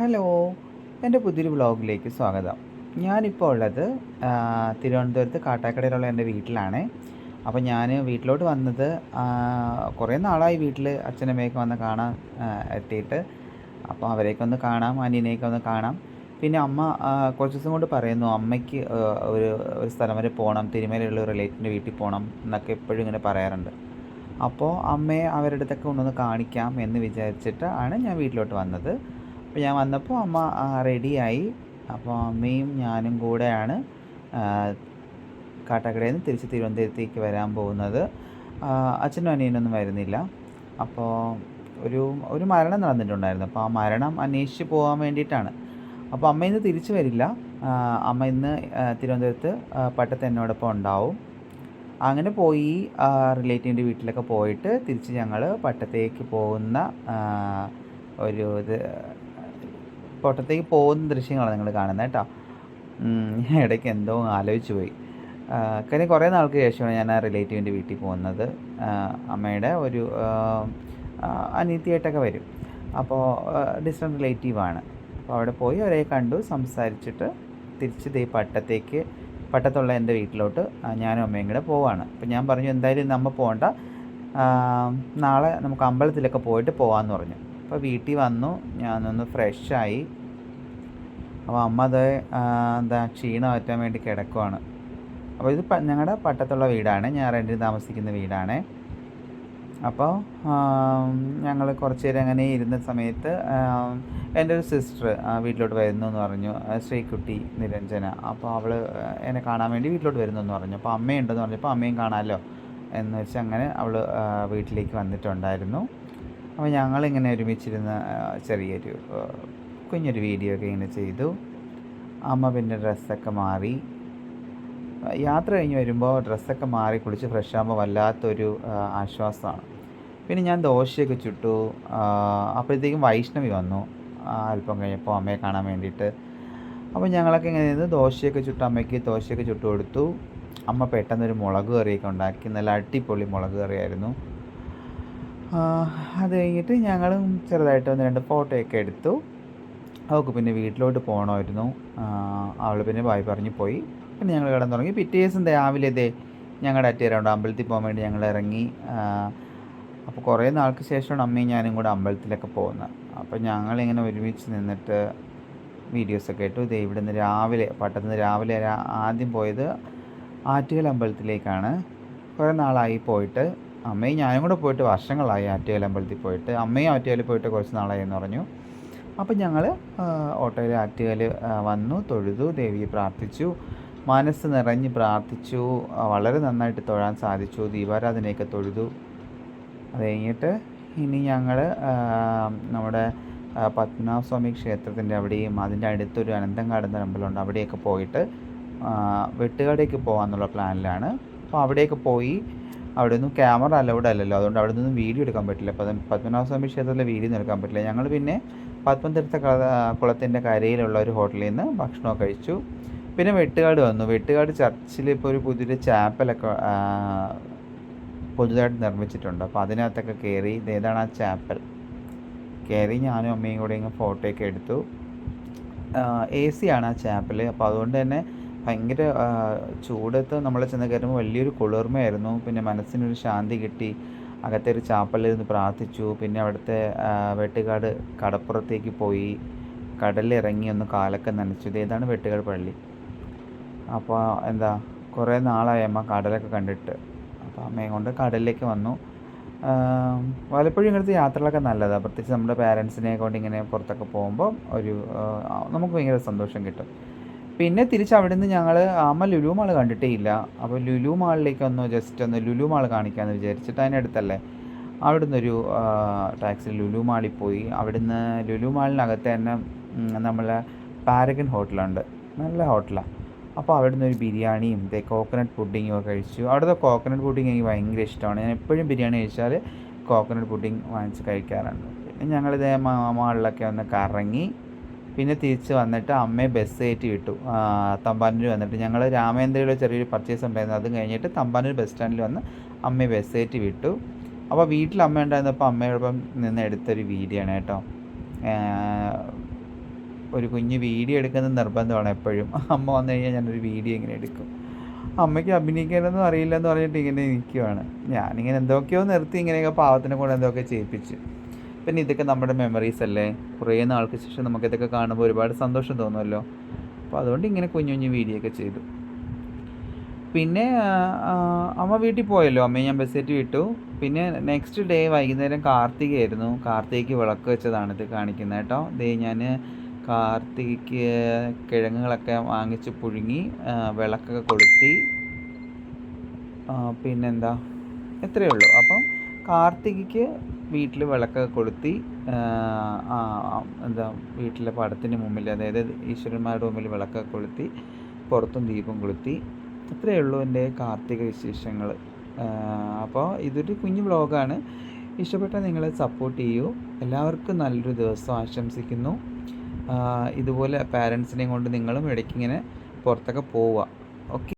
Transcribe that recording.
Hello എന്റെ പുതിയൊരു വ്ളോഗിലേക്ക് സ്വാഗതം. ഞാനിപ്പോൾ ഉള്ളത് തിരുവനന്തപുരത്ത് കാട്ടാക്കടയിലുള്ള എന്റെ വീട്ടിലാണ്. അപ്പോൾ ഞാൻ വീട്ടിലോട്ട് വന്നത് കുറേ നാളായി വീട്ടിൽ അച്ഛനമ്മയൊക്കെ വന്ന് കാണാൻ എത്തിയിട്ട്. അപ്പോൾ അവരെയൊക്കെ ഒന്ന് കാണാം അനിയനെയൊക്കെ ഒന്ന് കാണാം. പിന്നെ അമ്മ കുറച്ച് ദിവസം കൊണ്ട് പറയുന്നു അമ്മയ്ക്ക് ഒരു ഒരു സ്ഥലം വരെ പോകണം തിരുമലയുള്ള റിലേറ്റീവിന്റെ വീട്ടിൽ പോകണം എന്നൊക്കെ എപ്പോഴും ഇങ്ങനെ പറയാറുണ്ട്. അപ്പോൾ അമ്മയെ അവരുടെ അടുത്തൊക്കെ ഒന്നൊന്ന് കാണിക്കാം എന്ന് വിചാരിച്ചിട്ട് ആണ് ഞാൻ വീട്ടിലോട്ട് വന്നത്. അപ്പോൾ ഞാൻ വന്നപ്പോൾ അമ്മ റെഡിയായി അപ്പോൾ അമ്മയും ഞാനും കൂടെയാണ് കാട്ടാക്കടയിൽ നിന്ന് തിരിച്ച് തിരുവനന്തപുരത്തേക്ക് വരാൻ പോകുന്നത്. അച്ഛനും അനിയനൊന്നും വരുന്നില്ല. അപ്പോൾ ഒരു ഒരു മരണം നടന്നിട്ടുണ്ടായിരുന്നു. അപ്പോൾ ആ മരണം അന്വേഷിച്ച് പോകാൻ വേണ്ടിയിട്ടാണ്. അപ്പോൾ അമ്മ ഇന്ന് തിരിച്ചു വരില്ല. അമ്മ ഇന്ന് തിരുവനന്തപുരത്ത് പട്ടത്ത് എന്നോടൊപ്പം ഉണ്ടാവും. അങ്ങനെ പോയി റിലേറ്റീവിന്റെ വീട്ടിലൊക്കെ പോയിട്ട് തിരിച്ച് ഞങ്ങൾ പട്ടത്തേക്ക് പോകുന്ന ഒരു ഇത് പട്ടത്തേക്ക് പോകുന്ന ദൃശ്യങ്ങളാണ് നിങ്ങൾ കാണുന്നത് കേട്ടോ. ഇടയ്ക്ക് എന്തോ ആലോചിച്ച് പോയി. കാര്യം കുറേ നാൾക്ക് ശേഷമാണ് ഞാൻ ആ റിലേറ്റീവിന്റെ വീട്ടിൽ പോകുന്നത്. അമ്മയുടെ ഒരു ആ, വരും. അപ്പോൾ ഡിസ്റ്റന്റ് റിലേറ്റീവാണ്. അപ്പോൾ അവിടെ പോയി അവരെ കണ്ടു സംസാരിച്ചിട്ട് തിരിച്ച് ദേ പട്ടത്തേക്ക് പട്ടത്തുള്ള എന്റെ വീട്ടിലോട്ട് ഞാനും അമ്മയും കൂടെ പോവാണ്. അപ്പോൾ ഞാൻ പറഞ്ഞു എന്തായാലും അമ്മ പോകണ്ട നാളെ നമുക്ക് അമ്പലത്തിലൊക്കെ പോയിട്ട് പോകാമെന്ന് പറഞ്ഞു. അപ്പോൾ വീട്ടിൽ വന്നു. ഞാനൊന്ന് ഫ്രഷായി അപ്പോൾ അമ്മ അത് എന്താ ക്ഷീണം മാറ്റാൻ വേണ്ടി കിടക്കുവാണ്. അപ്പോൾ ഇത് ഞങ്ങളുടെ പട്ടത്തുള്ള വീടാണ്. ഞാൻ റെന്റിൽ താമസിക്കുന്ന വീടാണ്. അപ്പോൾ ഞങ്ങൾ കുറച്ച് നേരം അങ്ങനെ ഇരുന്ന സമയത്ത് എന്റെ ഒരു സിസ്റ്റർ വീട്ടിലോട്ട് വരുന്നു എന്ന് പറഞ്ഞു. ശ്രീകുട്ടി നിരഞ്ജന. അപ്പോൾ അവൾ എന്നെ കാണാൻ വേണ്ടി വീട്ടിലോട്ട് വരുന്നു എന്ന് പറഞ്ഞു. അപ്പോൾ അമ്മയുണ്ടെന്ന് പറഞ്ഞപ്പോൾ അമ്മയും കാണാമല്ലോ എന്ന് വെച്ച് അങ്ങനെ അവൾ വീട്ടിലേക്ക് വന്നിട്ടുണ്ടായിരുന്നു. അപ്പോൾ ഞങ്ങളിങ്ങനെ ഒരുമിച്ചിരുന്ന് ചെറിയൊരു കുഞ്ഞൊരു വീഡിയോ ഒക്കെ ഇങ്ങനെ ചെയ്തു. അമ്മ പിന്നെ ഡ്രസ്സൊക്കെ മാറി. യാത്ര കഴിഞ്ഞ് വരുമ്പോൾ ഡ്രസ്സൊക്കെ മാറി കുളിച്ച് ഫ്രഷ് ആകുമ്പോൾ വല്ലാത്തൊരു ആശ്വാസമാണ്. പിന്നെ ഞാൻ ദോശയൊക്കെ ചുട്ടു. അപ്പോഴത്തേക്കും വൈഷ്ണവി വന്നു. അല്പം കഴിഞ്ഞപ്പോൾ അമ്മയെ കാണാൻ വേണ്ടിയിട്ട്. അപ്പോൾ ഞങ്ങളൊക്കെ ഇങ്ങനെ നിന്ന് ദോശയൊക്കെ ചുട്ടു അമ്മയ്ക്ക് ദോശയൊക്കെ ചുട്ടു കൊടുത്തു. അമ്മ പെട്ടെന്നൊരു മുളക് കറിയൊക്കെ ഉണ്ടാക്കി. നല്ല അടിപൊളി മുളക് കറിയായിരുന്നു. അത് കഴിഞ്ഞിട്ട് ഞങ്ങളും ചെറുതായിട്ട് ഒന്ന് രണ്ട് ഫോട്ടോയൊക്കെ എടുത്തു. അവൾക്ക് പിന്നെ വീട്ടിലോട്ട് പോകണമായിരുന്നു അവൾ പിന്നെ ബായ് പറഞ്ഞ് പോയി. പിന്നെ ഞങ്ങൾ കിടന്നു തുടങ്ങി. പിറ്റേ ദിവസം രാവിലെ ഇതേ ഞങ്ങളുടെ അറ്റേരൗണ്ട് അമ്പലത്തിൽ പോകാൻ വേണ്ടി ഞങ്ങൾ ഇറങ്ങി. അപ്പോൾ കുറേ നാൾക്ക് ശേഷമാണ് അമ്മയും ഞാനും കൂടെ അമ്പലത്തിലൊക്കെ പോകുന്നത് അപ്പോൾ ഞങ്ങളിങ്ങനെ ഒരുമിച്ച് നിന്നിട്ട് വീഡിയോസൊക്കെ ഇട്ടു. ദേ ഇവിടുന്ന് രാവിലെ പട്ടത്തുനിന്ന് രാവിലെ ആദ്യം പോയത് ആറ്റുകൽ അമ്പലത്തിലേക്കാണ്. കുറേ നാളായി പോയിട്ട്. അമ്മയും ഞാനും കൂടെ പോയിട്ട് വർഷങ്ങളായി ആറ്റുകൽ അമ്പലത്തിൽ പോയിട്ട്. അമ്മയും ആറ്റുകൽ പോയിട്ട് കുറച്ച് നാളായി എന്ന് പറഞ്ഞു. അപ്പം ഞങ്ങൾ ഓട്ടോയിൽ ആറ്റുകൽ വന്നു തൊഴുതു ദേവിയെ പ്രാർത്ഥിച്ചു. മനസ്സ് നിറഞ്ഞ് പ്രാർത്ഥിച്ചു. വളരെ നന്നായിട്ട് തൊഴാൻ സാധിച്ചു. ദീപാരാധനയൊക്കെ തൊഴുതു. അത് കഴിഞ്ഞിട്ട് ഇനി ഞങ്ങൾ നമ്മുടെ പത്മനാഭ സ്വാമി ക്ഷേത്രത്തിന്റെ അവിടെയും അതിന്റെ അടുത്തൊരു അനന്തങ്കാട് എന്ന അമ്പലമുണ്ട്. അവിടെയൊക്കെ പോയിട്ട് വെട്ടുകടയ്ക്ക് പോകാമെന്നുള്ള പ്ലാനിലാണ്. അപ്പോൾ അവിടെയൊക്കെ പോയി അവിടെ ഒന്നും ക്യാമറ അലൗഡ് അല്ലല്ലോ. അതുകൊണ്ട് അവിടെ നിന്നും വീഡിയോ എടുക്കാൻ പറ്റില്ല. പത്മ പത്മനാഭസ്വാമി ക്ഷേത്രത്തിലെ വീഡിയോ എടുക്കാൻ പറ്റില്ല. ഞങ്ങൾ പിന്നെ പത്മതീർത്ഥ കുളത്തിന്റെ കരയിലുള്ള ഒരു ഹോട്ടലിൽ നിന്ന് ഭക്ഷണം കഴിച്ചു. പിന്നെ വെട്ടുകാട് വന്നു. വെട്ടുകാട് ചർച്ചിൽ ഇപ്പോൾ ഒരു പുതിയൊരു ചാപ്പലൊക്കെ പുതുതായിട്ട് നിർമ്മിച്ചിട്ടുണ്ട്. അപ്പോൾ അതിനകത്തൊക്കെ കയറി ഇതേതാണ് ആ ചാപ്പൽ കയറി ഞാനും അമ്മയും കൂടെ ഇങ്ങനെ ഫോട്ടോയൊക്കെ എടുത്തു. എ സി ആണ് ആ ചാപ്പൽ അപ്പോൾ അതുകൊണ്ട് തന്നെ ഭയങ്കര ചൂടത്ത് നമ്മൾ ചെന്ന് കയറുമ്പോൾ വലിയൊരു കുളിർമയായിരുന്നു. പിന്നെ മനസ്സിനൊരു ശാന്തി കിട്ടി. അകത്തെ ഒരു ചാപ്പലിൽ നിന്ന് പ്രാർത്ഥിച്ചു. പിന്നെ അവിടുത്തെ വെട്ടുകാട് കടപ്പുറത്തേക്ക് പോയി. കടലിറങ്ങി ഒന്ന് കാലൊക്കെ നനച്ചു. ഇതേതാണ് വെട്ടുകാട് പള്ളി. അപ്പോൾ എന്താ കുറേ നാളായി അമ്മ കടലൊക്കെ കണ്ടിട്ട്. അപ്പോൾ അമ്മയെ കൊണ്ട് കടലിലേക്ക് വന്നു. വലപ്പോഴും ഇങ്ങനത്തെ യാത്രകളൊക്കെ നല്ലതാണ് പ്രത്യേകിച്ച് നമ്മുടെ പാരൻസിനെ കൊണ്ട് ഇങ്ങനെ പുറത്തൊക്കെ പോകുമ്പോൾ ഒരു നമുക്ക് ഭയങ്കര സന്തോഷം കിട്ടും. പിന്നെ തിരിച്ച് അവിടെ നിന്ന് ഞങ്ങൾ അമ്മ ലുലു മാൾ കണ്ടിട്ടേ ഇല്ല അപ്പോൾ ലുലു മാളിലേക്ക് ഒന്ന് ജസ്റ്റ് ഒന്ന് ലുലു മാൾ കാണിക്കാമെന്ന് വിചാരിച്ചിട്ട് അതിനടുത്തല്ലേ അവിടുന്ന് ഒരു ടാക്സി ലുലു മാളിൽ പോയി. അവിടുന്ന് ലുലു മാളിനകത്ത് തന്നെ നമ്മളെ പാരഗൺ ഹോട്ടലുണ്ട്. നല്ല ഹോട്ടലാണ് അപ്പോൾ അവിടുന്ന് ഒരു ബിരിയാണിയും ഇതേ കോക്കനട്ട് പുഡിങ്ങും ഒക്കെ കഴിച്ചു. അവിടുത്തെ കോക്കനട്ട് പുഡിങ് എനിക്ക് ഭയങ്കര ഇഷ്ടമാണ്. ഞാൻ എപ്പോഴും ബിരിയാണി കഴിച്ചാൽ കോക്കനട്ട് പുഡിങ് വാങ്ങിച്ച് കഴിക്കാറുണ്ട്. പിന്നെ ഞങ്ങളിതേ മാളിലൊക്കെ ഒന്ന് കറങ്ങി പിന്നെ തിരിച്ച് വന്നിട്ട് അമ്മയെ ബസ് കയറ്റി വിട്ടു. തമ്പാനൂർ വന്നിട്ട്. ഞങ്ങൾ രാമേന്ദ്രയിലെ ചെറിയൊരു പർച്ചേസ് ഉണ്ടായിരുന്നു. അതും കഴിഞ്ഞിട്ട് തമ്പാനൂർ ബസ് സ്റ്റാൻഡിൽ വന്ന് അമ്മയെ ബസ് കയറ്റി വിട്ടു. അപ്പോൾ വീട്ടിൽ അമ്മ ഉണ്ടായിരുന്നപ്പോൾ അമ്മയോടൊപ്പം നിന്ന് എടുത്തൊരു വീഡിയോ ആണ് കേട്ടോ ഒരു കുഞ്ഞ് വീഡിയോ എടുക്കുന്നത് നിർബന്ധമാണ് എപ്പോഴും. അമ്മ വന്നു കഴിഞ്ഞാൽ ഞാനൊരു വീഡിയോ ഇങ്ങനെ എടുക്കും. അമ്മയ്ക്ക് അഭിനയിക്കാനൊന്നും അറിയില്ല എന്ന് പറഞ്ഞിട്ട് ഇങ്ങനെ നിൽക്കുവാണ് ഞാനിങ്ങനെ എന്തൊക്കെയോ നിർത്തി ഇങ്ങനെയൊക്കെ പാവത്തിനെ കൊണ്ട് എന്തൊക്കെ ചെയ്യിപ്പിച്ച്. പിന്നെ ഇതൊക്കെ നമ്മുടെ മെമ്മറീസ് അല്ലേ? കുറേ നാൾക്ക് ശേഷം നമുക്കിതൊക്കെ കാണുമ്പോൾ ഒരുപാട് സന്തോഷം തോന്നുമല്ലോ. അപ്പോൾ അതുകൊണ്ട് ഇങ്ങനെ കുഞ്ഞു കുഞ്ഞു വീഡിയോ ഒക്കെ ചെയ്തു. പിന്നെ അമ്മ വീട്ടിൽ പോയല്ലോ. അമ്മയെ ഞാൻ ബസ് കയറ്റി വിട്ടു. പിന്നെ നെക്സ്റ്റ് ഡേ വൈകുന്നേരം കാർത്തികയായിരുന്നു കാർത്തികയ്ക്ക് വിളക്ക് വെച്ചതാണ് ഇത് കാണിക്കുന്നത് കേട്ടോ. ദേ ഞാൻ കാർത്തികയ്ക്ക് കിഴങ്ങുകളൊക്കെ വാങ്ങിച്ച് പുഴുങ്ങി വിളക്കൊക്കെ കൊളുത്തി. പിന്നെന്താ? എത്രയേ ഉള്ളൂ. അപ്പം കാർത്തികയ്ക്ക് വീട്ടിൽ വിളക്കൊക്കെ കൊളുത്തി എന്താ വീട്ടിലെ പടത്തിന് മുമ്പിൽ അതായത് ഈശ്വരന്മാരുടെ മുമ്പിൽ വിളക്കൊക്കെ കൊളുത്തി പുറത്തും ദീപം കൊളുത്തി. ഇത്രയേ ഉള്ളൂ എന്റെ കാർത്തിക വിശേഷങ്ങൾ. അപ്പോൾ ഇതൊരു കുഞ്ഞു വ്ളോഗാണ്. ഇഷ്ടപ്പെട്ടാൽ നിങ്ങളെ സപ്പോർട്ട് ചെയ്യൂ. എല്ലാവർക്കും നല്ലൊരു ദിവസം ആശംസിക്കുന്നു. ഇതുപോലെ പാരൻസിനെയും കൊണ്ട് നിങ്ങളും ഇടയ്ക്കിങ്ങനെ പുറത്തൊക്കെ പോവുക. ഓക്കെ